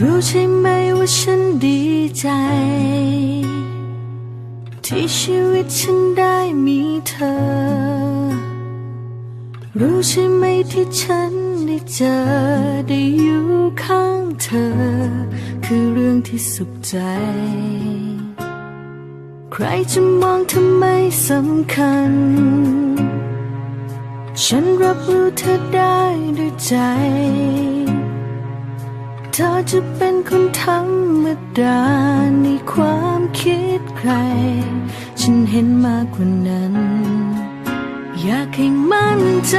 รู้ใช่ไหมว่าฉันดีใจ ที่ชีวิตฉันได้มีเธอ รู้ใช่ไหมที่ฉันได้เจอได้อยู่ข้างเธอ คือเรื่องที่สุขใจ ใครจะมองทำไมสำคัญ ฉันรับรู้เธอได้ด้วยใจ เธอจะเป็นคนธรรมดาในความคิดใคร ฉันเห็นมากกว่านั้น อยากให้มั่นใจ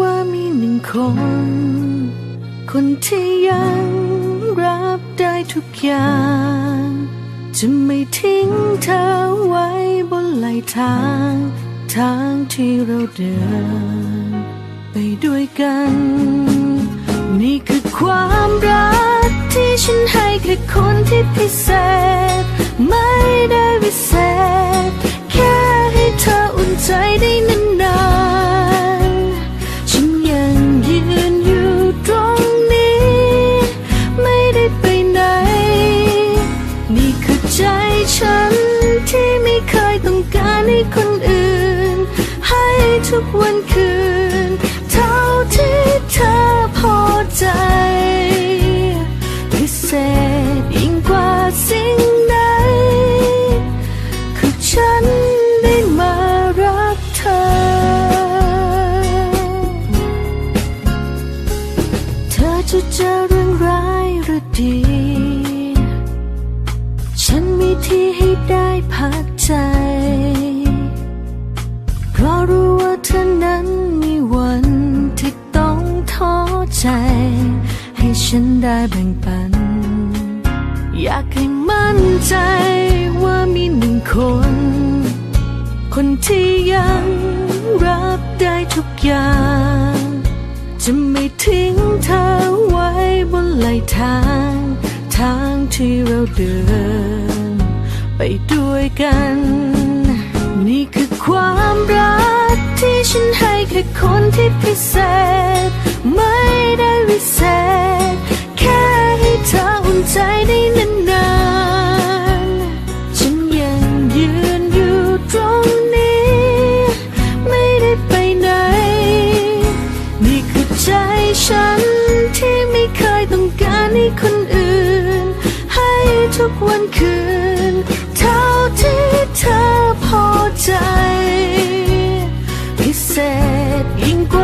ว่ามีหนึ่งคน คนที่ยังรับได้ทุกอย่าง จะไม่ทิ้งเธอไว้บนไหลทาง ทางที่เราเดิน ไปด้วยกัน นี่คือ ความรักที่ฉันให้แค่คนที่พิเศษ ไม่ได้วิเศษ จะเจอเรื่องร้ายหรือดี ฉันมีที่ให้ได้พักใจ เพราะรู้ว่าเธอนั้นมีวันที่ต้องท้อใจ ให้ฉันได้แบ่งปัน อยากให้มั่นใจว่ามีหนึ่งคน คนที่ยังรับได้ทุกอย่าง จะไม่ทิ้งเธอ บนไหลทาง ทางที่เราเดิน ไปด้วยกัน นี่คือความรักที่ฉันให้แค่คนที่พิเศษ ทุกวันคืน เท่าที่เธอพอใจ พิเศษยิ่งกว่า